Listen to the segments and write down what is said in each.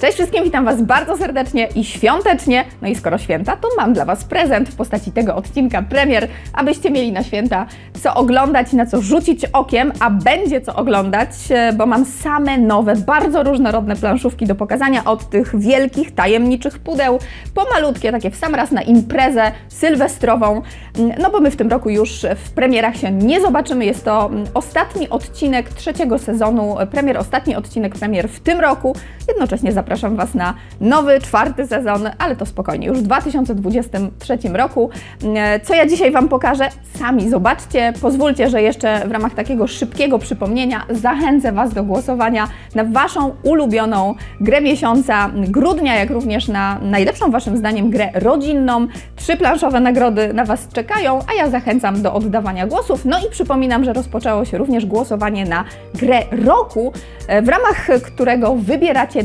Cześć wszystkim, witam Was bardzo serdecznie i świątecznie. No i skoro święta, to mam dla Was prezent w postaci tego odcinka premier, abyście mieli na święta co oglądać, na co rzucić okiem, a będzie co oglądać, e, bo mam same nowe, bardzo różnorodne planszówki do pokazania od tych wielkich, tajemniczych pudeł, po malutkie, takie w sam raz na imprezę sylwestrową. Mm, No bo my w tym roku już w premierach się nie zobaczymy. Jest to mm, ostatni odcinek trzeciego sezonu, e, premier, ostatni odcinek premier w tym roku. Jednocześnie zapraszam Was na nowy, czwarty sezon, ale to spokojnie, już w 2023 roku. E, Co ja dzisiaj Wam pokażę? Sami zobaczcie. Pozwólcie, że jeszcze w ramach takiego szybkiego przypomnienia zachęcę Was do głosowania na Waszą ulubioną grę miesiąca grudnia, jak również na najlepszą Waszym zdaniem grę rodzinną. Trzy planszowe nagrody na Was czekają, a ja zachęcam do oddawania głosów. No i przypominam, że rozpoczęło się również głosowanie na grę roku, e, w ramach którego wybieracie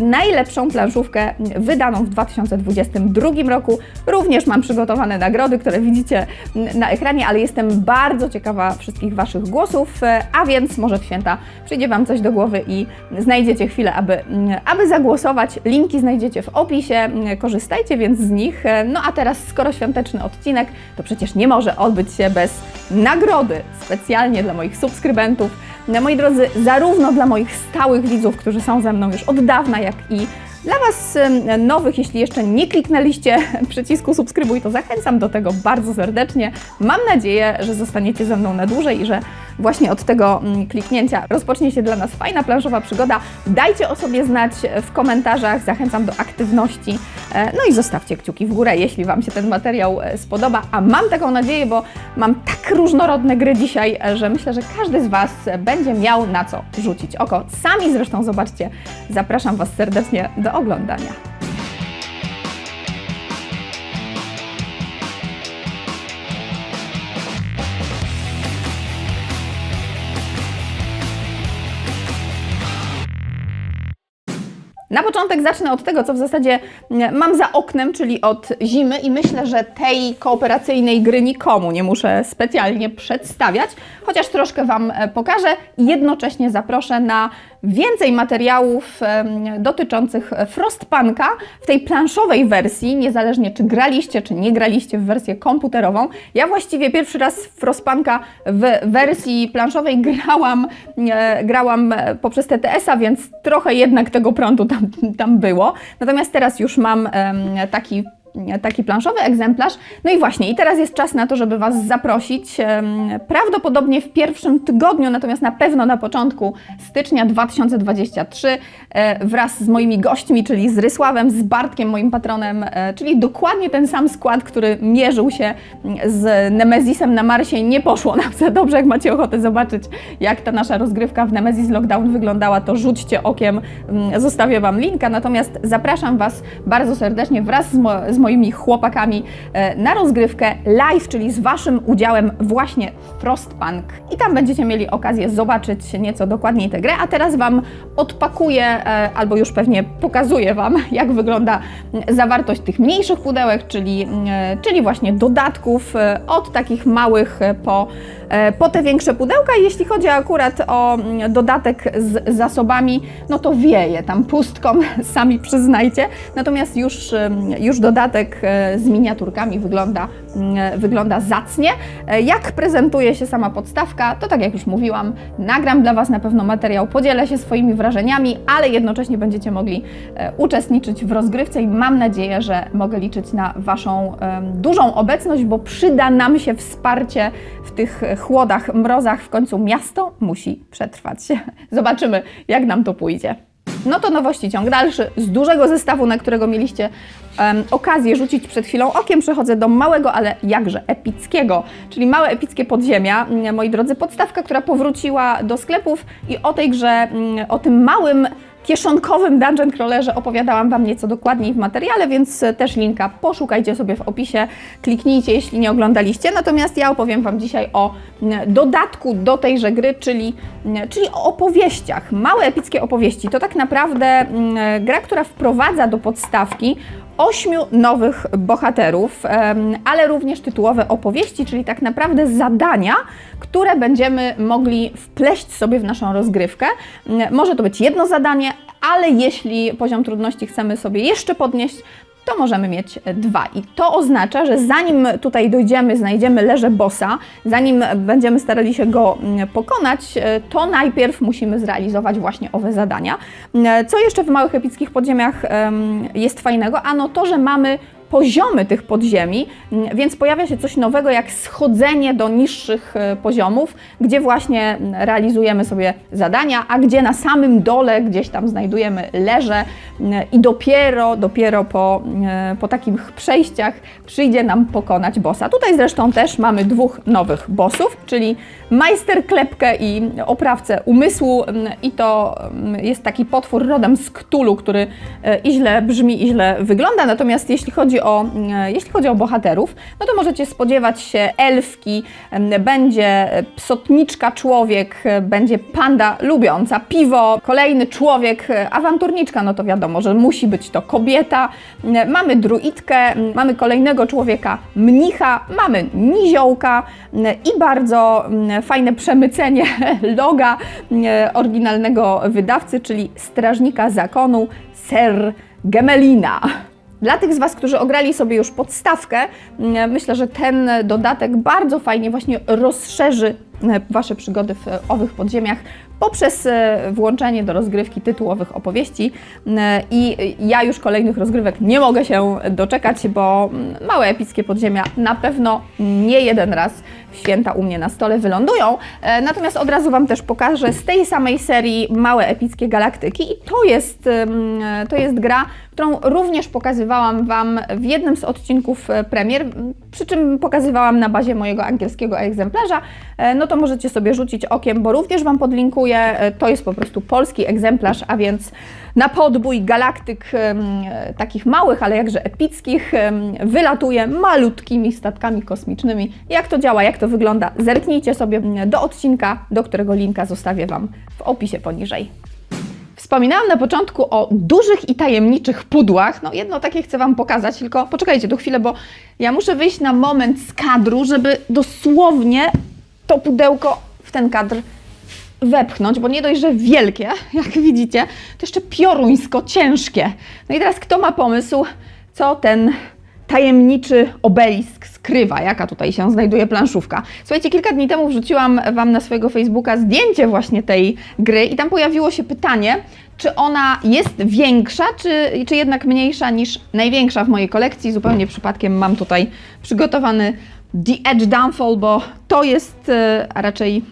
najlepszą planszówkę wydaną w 2022 roku. Również mam przygotowane nagrody, które widzicie na ekranie, ale jestem bardzo ciekawa wszystkich Waszych głosów, a więc może w święta przyjdzie Wam coś do głowy i znajdziecie chwilę, aby, aby zagłosować. Linki znajdziecie w opisie, korzystajcie więc z nich. No a teraz, skoro świąteczny odcinek, to przecież nie może odbyć się bez nagrody specjalnie dla moich subskrybentów. No, Moi drodzy, zarówno dla moich stałych widzów, którzy są ze mną już od dawna, jak i dla Was nowych, jeśli jeszcze nie kliknęliście przycisku subskrybuj, to zachęcam do tego bardzo serdecznie. Mam nadzieję, że zostaniecie ze mną na dłużej i że właśnie od tego mm, kliknięcia rozpocznie się dla nas fajna planszowa przygoda. Dajcie o sobie znać w komentarzach, zachęcam do aktywności. E, No i zostawcie kciuki w górę, jeśli Wam się ten materiał e, spodoba. A mam taką nadzieję, bo mam tak różnorodne gry dzisiaj, e, że myślę, że każdy z Was będzie miał na co rzucić oko. Sami zresztą zobaczcie. Zapraszam Was serdecznie do oglądania. Na początek zacznę od tego, co w zasadzie mam za oknem, czyli od zimy i myślę, że tej kooperacyjnej gry nikomu nie muszę specjalnie przedstawiać, chociaż troszkę Wam e, pokażę. I jednocześnie zaproszę na więcej materiałów dotyczących Frostpunka w tej planszowej wersji, niezależnie czy graliście, czy nie graliście w wersję komputerową. Ja właściwie pierwszy raz Frostpunka w wersji planszowej grałam, e, grałam e, poprzez TTS-a, więc trochę jednak tego prądu tam, tam było. Natomiast teraz już mam taki taki planszowy egzemplarz. No i właśnie, i teraz jest czas na to, żeby Was zaprosić. Prawdopodobnie w pierwszym tygodniu, natomiast na pewno na początku stycznia 2023 e, wraz z moimi gośćmi, czyli z Rysławem, z Bartkiem, moim patronem, e, czyli dokładnie ten sam skład, który mierzył się z Nemezisem na Marsie. Nie poszło nam za dobrze, jak macie ochotę zobaczyć, jak ta nasza rozgrywka w Nemesis Lockdown wyglądała, to rzućcie okiem, mm, zostawię Wam linka. Natomiast zapraszam Was bardzo serdecznie wraz z, mo z moimi chłopakami e, na rozgrywkę live, czyli z Waszym udziałem właśnie w Frostpunk. I tam będziecie mieli okazję zobaczyć nieco dokładniej tę grę. A teraz Wam odpakuję, e, albo już pewnie pokazuję Wam, jak wygląda mm, zawartość tych mniejszych pudełek, czyli, e, czyli właśnie dodatków od takich małych po, po te większe pudełka. Jeśli chodzi akurat o mm, dodatek z zasobami, no to wieje tam pustką, sami przyznajcie. Natomiast już, już e, z miniaturkami wygląda, mm, wygląda zacnie. E, Jak prezentuje się sama podstawka, to tak jak już mówiłam, nagram dla Was na pewno materiał, podzielę się swoimi wrażeniami, ale jednocześnie będziecie mogli e, uczestniczyć w rozgrywce i mam nadzieję, że mogę liczyć na Waszą dużą obecność, bo przyda nam się wsparcie w tych chłodach, mrozach. W końcu miasto musi przetrwać. Zobaczymy, jak nam to pójdzie. No to nowości ciąg dalszy. Z dużego zestawu, na którego mieliście em, okazję rzucić przed chwilą okiem, przechodzę do małego, ale jakże epickiego, czyli małe epickie podziemia. Mm, Moi drodzy, podstawka, która powróciła do sklepów i o tej grze, mm, o tym małym kieszonkowym dungeon crawlerze opowiadałam Wam nieco dokładniej w materiale, więc też linka poszukajcie sobie w opisie, kliknijcie, jeśli nie oglądaliście. Natomiast ja opowiem Wam dzisiaj o mm, dodatku do tejże gry, czyli, mm, czyli o opowieściach. Małe epickie opowieści to tak naprawdę mm, gra, która wprowadza do podstawki ośmiu nowych bohaterów, ale również tytułowe opowieści, czyli tak naprawdę zadania, które będziemy mogli wpleść sobie w naszą rozgrywkę. Może to być jedno zadanie, ale jeśli poziom trudności chcemy sobie jeszcze podnieść, to możemy mieć dwa. I to oznacza, że zanim tutaj dojdziemy, znajdziemy leże bossa, zanim będziemy starali się go mm, pokonać, e, to najpierw musimy zrealizować właśnie owe zadania. E, Co jeszcze w małych epickich podziemiach em, jest fajnego? Ano to, że mamy poziomy tych podziemi, mm, więc pojawia się coś nowego jak schodzenie do niższych e, poziomów, gdzie właśnie realizujemy sobie zadania, a gdzie na samym dole gdzieś tam znajdujemy leże mm, i dopiero, dopiero po, e, po takich przejściach przyjdzie nam pokonać bossa. Tutaj zresztą też mamy dwóch nowych bossów, czyli majster klepkę i oprawcę umysłu mm, i to jest taki potwór rodem z Ktulu, który e, i źle brzmi, i źle wygląda, natomiast jeśli chodzi o, mm, jeśli chodzi o bohaterów, no to możecie spodziewać się elfki, będzie psotniczka człowiek, e, będzie panda lubiąca piwo, kolejny człowiek, e, awanturniczka, no to wiadomo, że musi być to kobieta, mamy druidkę, mamy kolejnego człowieka mnicha, mamy niziołka i bardzo fajne przemycenie loga oryginalnego wydawcy, czyli strażnika zakonu Ser Gemelina. Dla tych z Was, którzy ograli sobie już podstawkę, mm, myślę, że ten dodatek bardzo fajnie właśnie rozszerzy Wasze przygody w e, owych podziemiach poprzez e, włączenie do rozgrywki tytułowych opowieści. I ja już kolejnych rozgrywek nie mogę się doczekać, bo mm, małe epickie podziemia na pewno nie jeden raz w święta u mnie na stole wylądują. E, Natomiast od razu Wam też pokażę z tej samej serii Małe Epickie Galaktyki i to jest, e, to jest gra, którą również pokazywałam Wam w jednym z odcinków e, premier, przy czym pokazywałam na bazie mojego angielskiego egzemplarza, E, no to możecie sobie rzucić okiem, bo również Wam podlinkuję, E, to jest po prostu polski egzemplarz, a więc na podbój galaktyk e, takich małych, ale jakże epickich wylatuje malutkimi statkami kosmicznymi. Jak to działa, jak to wygląda, zerknijcie sobie do odcinka, do którego linka zostawię Wam w opisie poniżej. Wspominałam na początku o dużych i tajemniczych pudłach. No jedno takie chcę Wam pokazać, tylko poczekajcie tu chwilę, bo ja muszę wyjść na moment z kadru, żeby dosłownie to pudełko w ten kadr wepchnąć, bo nie dość, że wielkie, jak widzicie, to jeszcze pioruńsko ciężkie. No i teraz kto ma pomysł, co ten tajemniczy obelisk skrywa, jaka tutaj się znajduje planszówka. Słuchajcie, kilka dni temu wrzuciłam Wam na swojego Facebooka zdjęcie właśnie tej gry i tam pojawiło się pytanie, czy ona jest większa, czy, czy jednak mniejsza niż największa w mojej kolekcji. Zupełnie przypadkiem mam tutaj przygotowany The Edge Downfall, bo to jest, e, a raczej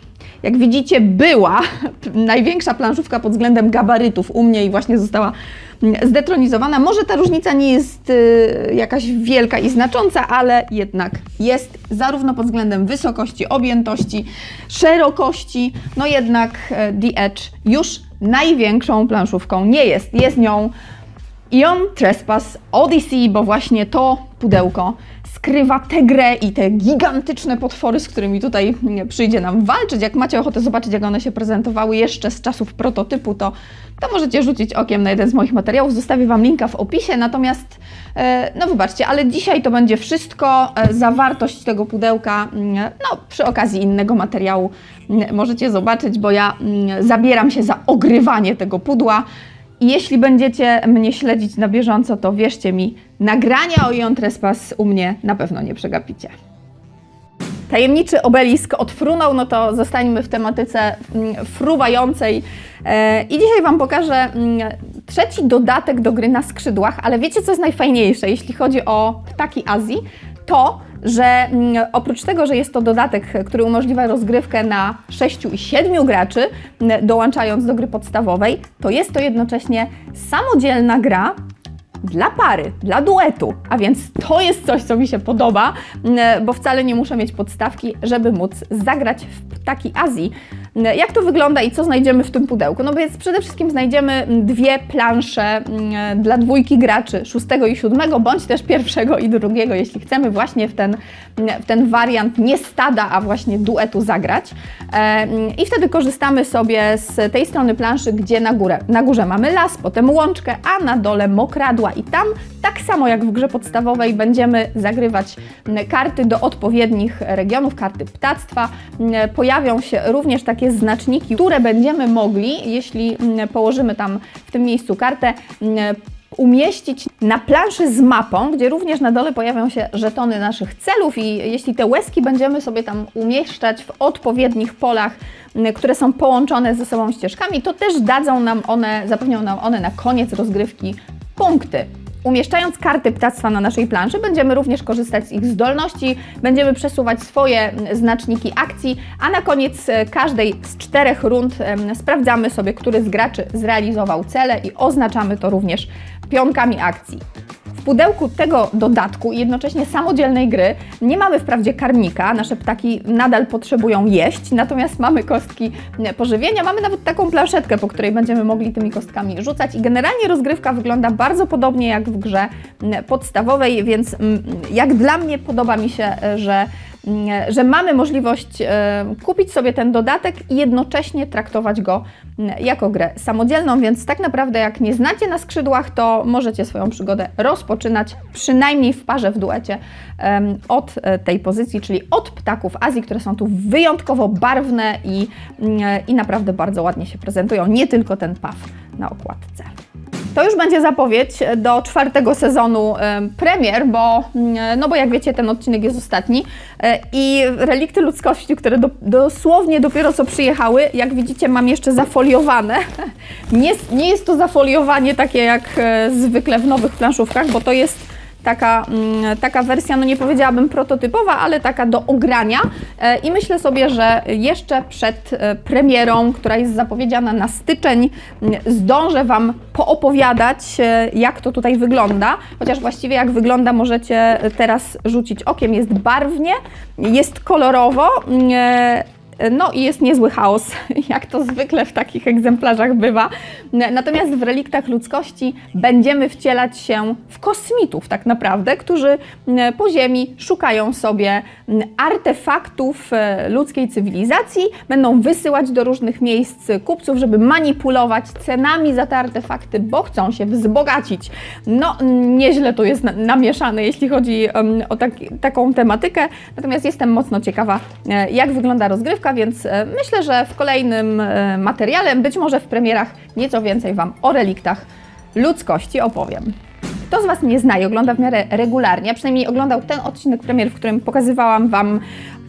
jak widzicie, była największa planszówka pod względem gabarytów u mnie i właśnie została mm, zdetronizowana. Może ta różnica nie jest y, jakaś wielka i znacząca, ale jednak jest zarówno pod względem wysokości, objętości, szerokości, no jednak e, The Edge już największą planszówką nie jest. Jest nią Ion Trespass Odyssey, bo właśnie to pudełko skrywa tę grę i te gigantyczne potwory, z którymi tutaj mm, przyjdzie nam walczyć. Jak macie ochotę zobaczyć, jak one się prezentowały jeszcze z czasów prototypu, to, to możecie rzucić okiem na jeden z moich materiałów. Zostawię Wam linka w opisie. Natomiast, e, no wybaczcie, ale dzisiaj to będzie wszystko. E, Zawartość tego pudełka, mm, no przy okazji innego materiału mm, możecie zobaczyć, bo ja zabieram się za ogrywanie tego pudła. I jeśli będziecie mnie śledzić na bieżąco, to wierzcie mi, nagrania o Ion Trespass u mnie na pewno nie przegapicie. Tajemniczy obelisk odfrunął, no to zostańmy w tematyce mm, fruwającej. E, I dzisiaj Wam pokażę mm, trzeci dodatek do gry na skrzydłach, ale wiecie co jest najfajniejsze, jeśli chodzi o ptaki Azji? To, że mm, oprócz tego, że jest to dodatek, który umożliwia rozgrywkę na 6 i 7 graczy, mm, dołączając do gry podstawowej, to jest to jednocześnie samodzielna gra, dla pary, dla duetu, a więc to jest coś, co mi się podoba, m, bo wcale nie muszę mieć podstawki, żeby móc zagrać w ptaki Azji. M, Jak to wygląda i co znajdziemy w tym pudełku? No więc przede wszystkim znajdziemy m, dwie plansze m, dla dwójki graczy, szóstego i siódmego, bądź też pierwszego i drugiego, jeśli chcemy właśnie w ten, w ten wariant nie stada, a właśnie duetu zagrać. E, I wtedy korzystamy sobie z tej strony planszy, gdzie na, górę, na górze mamy las, potem łączkę, a na dole mokradła. I tam, tak samo jak w grze podstawowej, będziemy zagrywać karty do odpowiednich regionów, karty ptactwa. Pojawią się również takie takie znaczniki, które będziemy mogli, jeśli mm, położymy tam w tym miejscu kartę, mm, umieścić na planszy z mapą, gdzie również na dole pojawią się żetony naszych celów i jeśli te łezki będziemy sobie tam umieszczać w odpowiednich polach, m, które są połączone ze sobą ścieżkami, to też dadzą nam one, zapewnią nam one na koniec rozgrywki punkty. Umieszczając karty ptactwa na naszej planszy, będziemy również korzystać z ich zdolności, będziemy przesuwać swoje mm, znaczniki akcji, a na koniec e, każdej z czterech rund sprawdzamy sobie, który z graczy zrealizował cele i oznaczamy to również pionkami akcji. W pudełku tego dodatku i jednocześnie samodzielnej gry nie mamy wprawdzie karmnika, nasze ptaki nadal potrzebują jeść, natomiast mamy kostki mm, pożywienia, mamy nawet taką planszetkę, po której będziemy mogli tymi kostkami rzucać. I generalnie rozgrywka wygląda bardzo podobnie jak w grze mm, podstawowej, więc mm, jak dla mnie podoba mi się, e, że że mamy możliwość e, kupić sobie ten dodatek i jednocześnie traktować go mm, jako grę samodzielną, więc tak naprawdę jak nie znacie na skrzydłach, to możecie swoją przygodę rozpoczynać przynajmniej w parze, w duecie od e, tej pozycji, czyli od ptaków Azji, które są tu wyjątkowo barwne i, i naprawdę bardzo ładnie się prezentują, nie tylko ten paw na okładce. To już będzie zapowiedź do czwartego sezonu em, premier, bo, mm, no bo jak wiecie, ten odcinek jest ostatni e, i relikty ludzkości, które do, dosłownie dopiero co przyjechały, jak widzicie, mam jeszcze zafoliowane. Nie, nie jest to zafoliowanie takie jak e, zwykle w nowych planszówkach, bo to jest taka, mm, taka wersja, no nie powiedziałabym prototypowa, ale taka do ogrania. E, I myślę sobie, że jeszcze przed e, premierą, która jest zapowiedziana na styczeń, mm, zdążę Wam poopowiadać, e, jak to tutaj wygląda. Chociaż właściwie jak wygląda, możecie teraz rzucić okiem. Jest barwnie, jest kolorowo. No i jest niezły chaos, jak to zwykle w takich egzemplarzach bywa. Natomiast w reliktach ludzkości będziemy wcielać się w kosmitów, tak naprawdę, którzy po Ziemi szukają sobie artefaktów e, ludzkiej cywilizacji, będą wysyłać do różnych miejsc kupców, żeby manipulować cenami za te artefakty, bo chcą się wzbogacić. No, nieźle to jest na- namieszane, jeśli chodzi o taki, taką tematykę. Natomiast jestem mocno ciekawa, e, jak wygląda rozgrywka, więc e, myślę, że w kolejnym e, materiale, być może w premierach, nieco więcej Wam o reliktach ludzkości opowiem. Kto z Was mnie zna i ogląda w miarę regularnie, a przynajmniej oglądał ten odcinek premier, w którym pokazywałam Wam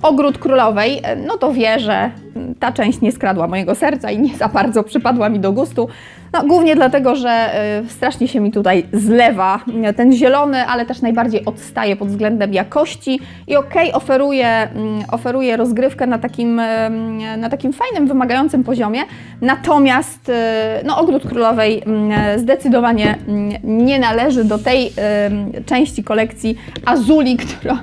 Ogród Królowej, e, no to wie, że mm, ta część nie skradła mojego serca i nie za bardzo przypadła mi do gustu. No, głównie dlatego, że y, strasznie się mi tutaj zlewa y, ten zielony, ale też najbardziej odstaje pod względem jakości. I okej, oferuje, mm, oferuje rozgrywkę na takim, y, na takim fajnym, wymagającym poziomie, natomiast no, Ogród Królowej mm, zdecydowanie mm, nie należy do tej części kolekcji Azuli, którą,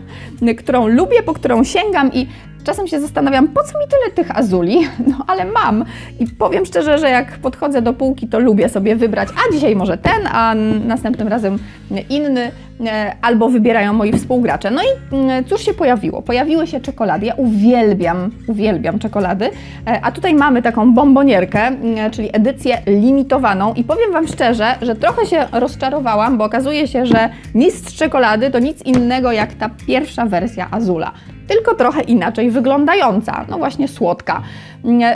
którą lubię, po którą sięgam i Czasem się zastanawiam, po co mi tyle tych azuli, no ale mam. I powiem szczerze, że jak podchodzę do półki, to lubię sobie wybrać, a dzisiaj może ten, a następnym razem inny, e, albo wybierają moi współgracze. No i mm, cóż się pojawiło? Pojawiły się czekolady. Ja uwielbiam, uwielbiam czekolady. E, A tutaj mamy taką bombonierkę, czyli edycję limitowaną i powiem Wam szczerze, że trochę się rozczarowałam, bo okazuje się, że mistrz czekolady to nic innego jak ta pierwsza wersja Azula tylko trochę inaczej wyglądająca, no właśnie słodka.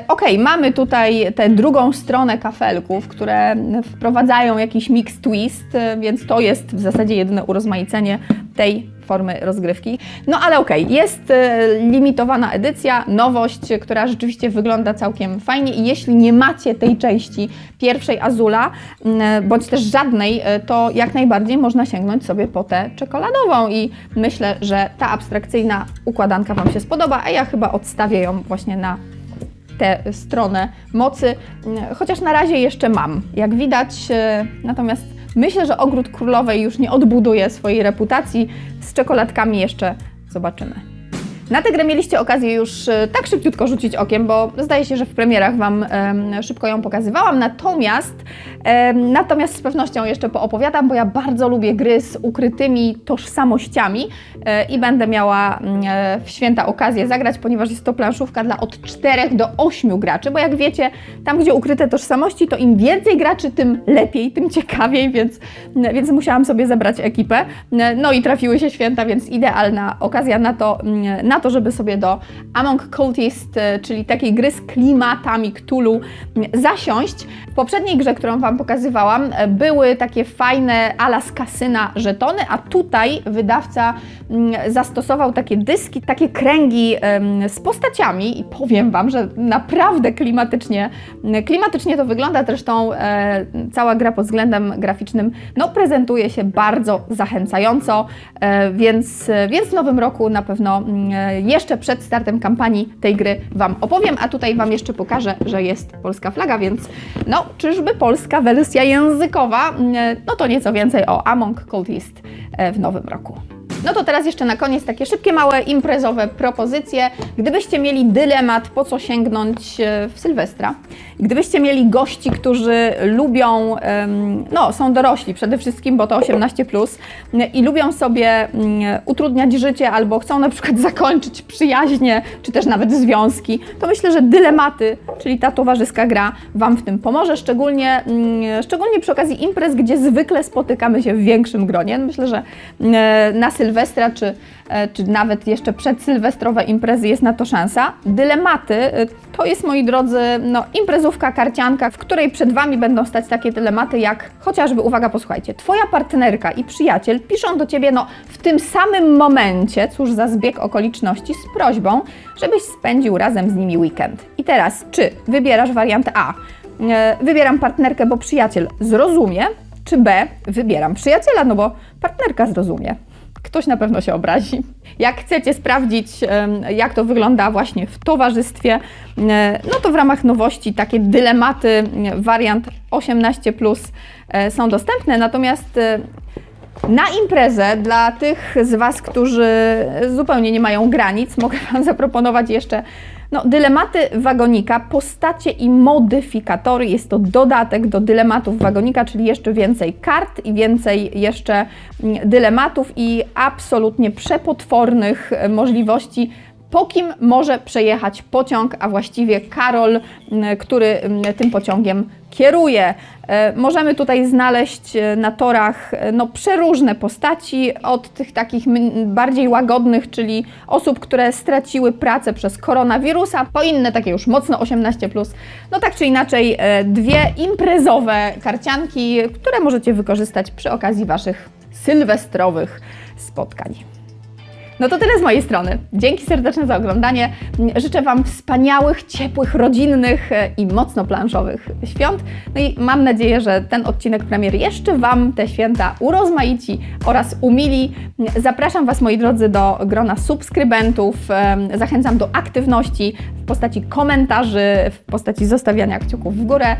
Ok, mamy tutaj tę drugą stronę kafelków, które wprowadzają jakiś mix twist, więc to jest w zasadzie jedyne urozmaicenie tej formy rozgrywki. No ale okej, jest e, limitowana edycja, nowość, która rzeczywiście wygląda całkiem fajnie i jeśli nie macie tej części pierwszej Azula, m, bądź też żadnej, e, to jak najbardziej można sięgnąć sobie po tę czekoladową i myślę, że ta abstrakcyjna układanka Wam się spodoba, a ja chyba odstawię ją właśnie na tę stronę mocy, mm, chociaż na razie jeszcze mam. Jak widać, e, natomiast myślę, że ogród królowej już nie odbuduje swojej reputacji. Z czekoladkami jeszcze zobaczymy. Na tę grę mieliście okazję już e, tak szybciutko rzucić okiem, bo zdaje się, że w premierach Wam szybko ją pokazywałam. Natomiast, natomiast z pewnością jeszcze poopowiadam, bo ja bardzo lubię gry z ukrytymi tożsamościami e, i będę miała mm, e, w święta okazję zagrać, ponieważ jest to planszówka dla od 4 do 8 graczy, bo jak wiecie, tam gdzie ukryte tożsamości, to im więcej graczy, tym lepiej, tym ciekawiej, więc, więc musiałam sobie zebrać ekipę. No i trafiły się święta, więc idealna okazja na to, na to, żeby sobie do Among Cultist, e, czyli takiej gry z klimatami Cthulhu, m, zasiąść. W poprzedniej grze, którą Wam pokazywałam, e, były takie fajne ala z kasyna żetony, a tutaj wydawca mm, zastosował takie dyski, takie kręgi z postaciami i powiem Wam, że naprawdę klimatycznie, klimatycznie to wygląda. Zresztą cała gra pod względem graficznym no, prezentuje się bardzo zachęcająco, więc, więc w nowym roku na pewno mm, jeszcze przed startem kampanii tej gry Wam opowiem, a tutaj Wam jeszcze pokażę, że jest polska flaga, więc no, czyżby polska wersja językowa? Mm, No to nieco więcej o Among Cultist e, w nowym roku. No to teraz jeszcze na koniec takie szybkie, małe imprezowe propozycje. Gdybyście mieli dylemat, po co sięgnąć e, w Sylwestra, gdybyście mieli gości, którzy lubią, no są dorośli przede wszystkim, bo to 18+, plus, i lubią sobie mm, utrudniać życie albo chcą na przykład zakończyć przyjaźnie, czy też nawet związki, to myślę, że dylematy, czyli ta towarzyska gra Wam w tym pomoże, szczególnie, mm, szczególnie przy okazji imprez, gdzie zwykle spotykamy się w większym gronie. Myślę, że e, na Sylwestra, czy, e, czy nawet jeszcze przedsylwestrowe imprezy jest na to szansa. Dylematy e, to jest, moi drodzy, no, imprezówka, karcianka, w której przed Wami będą stać takie dylematy jak chociażby, uwaga, posłuchajcie, Twoja partnerka i przyjaciel piszą do Ciebie no, w tym samym momencie, cóż za zbieg okoliczności, z prośbą, żebyś spędził razem z nimi weekend. I teraz, czy wybierasz wariant A, e, wybieram partnerkę, bo przyjaciel zrozumie, czy B, wybieram przyjaciela, no bo partnerka zrozumie. Ktoś na pewno się obrazi. Jak chcecie sprawdzić, jak to wygląda właśnie w towarzystwie, e, no to w ramach nowości takie dylematy, wariant 18 plus e, są dostępne, natomiast e, na imprezę dla tych z Was, którzy zupełnie nie mają granic, mogę Wam zaproponować jeszcze no, dylematy wagonika, postacie i modyfikatory. Jest to dodatek do dylematów wagonika, czyli jeszcze więcej kart i więcej jeszcze mm, dylematów i absolutnie przepotwornych e, możliwości po kim może przejechać pociąg, a właściwie Karol, który tym pociągiem kieruje. E, Możemy tutaj znaleźć e, na torach e, no, przeróżne postaci, od tych takich bardziej łagodnych, czyli osób, które straciły pracę przez koronawirusa, po inne takie już mocno 18+. No tak czy inaczej, dwie imprezowe karcianki, które możecie wykorzystać przy okazji Waszych sylwestrowych spotkań. No to tyle z mojej strony. Dzięki serdeczne za oglądanie. Życzę Wam wspaniałych, ciepłych, rodzinnych e, i mocno planszowych świąt. No i mam nadzieję, że ten odcinek premiery jeszcze Wam te święta urozmaici oraz umili. Zapraszam Was, moi drodzy, do grona subskrybentów. Em, Zachęcam do aktywności w postaci komentarzy, w postaci zostawiania kciuków w górę.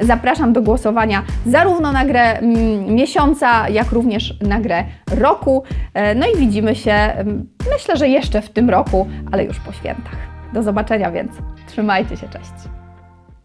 Zapraszam do głosowania zarówno na grę mm, miesiąca, jak również na grę roku. E, No i widzimy się, mm, myślę, że jeszcze w tym roku, ale już po świętach. Do zobaczenia więc. Trzymajcie się, cześć.